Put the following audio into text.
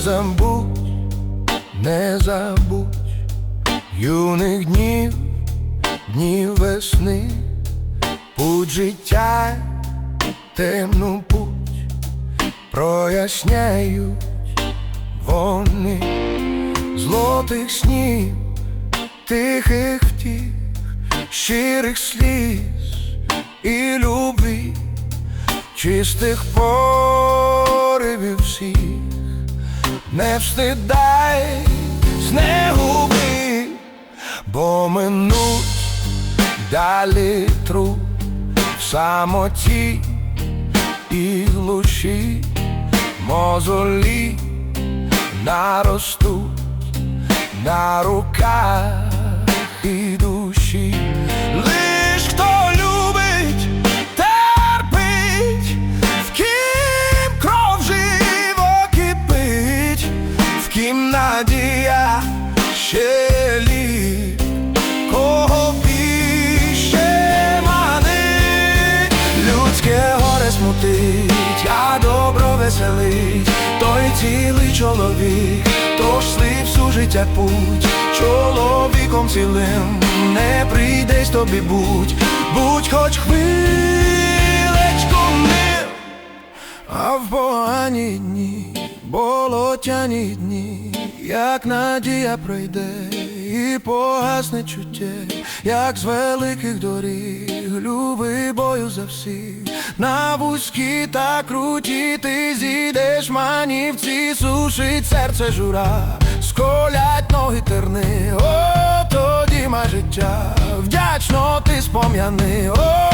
забудь, не забудь юних днів, днів весни, путь життя, темну путь, проясняють вони. Злотих снів, тихих втіх, щирих сліз і любві, чистих поривів всіх, не встидай, не губи, бо минуть далі труд в самоті і глуші мозолі наростуть на руках веселить, той цілий чоловік, тож слив всю життя путь, чоловіком цілим не прийдесь тобі будь, будь хоч хвилечку мил, а в погані дні, болотяні дні, як надія пройде і погасне чуття, як з великих доріг, люби бою за всіх, на вузькі та круті ти зійдеш манівці, сушить серце жура, сколять ноги терни, о, тоді ма життя, вдячно ти спом'яни, о,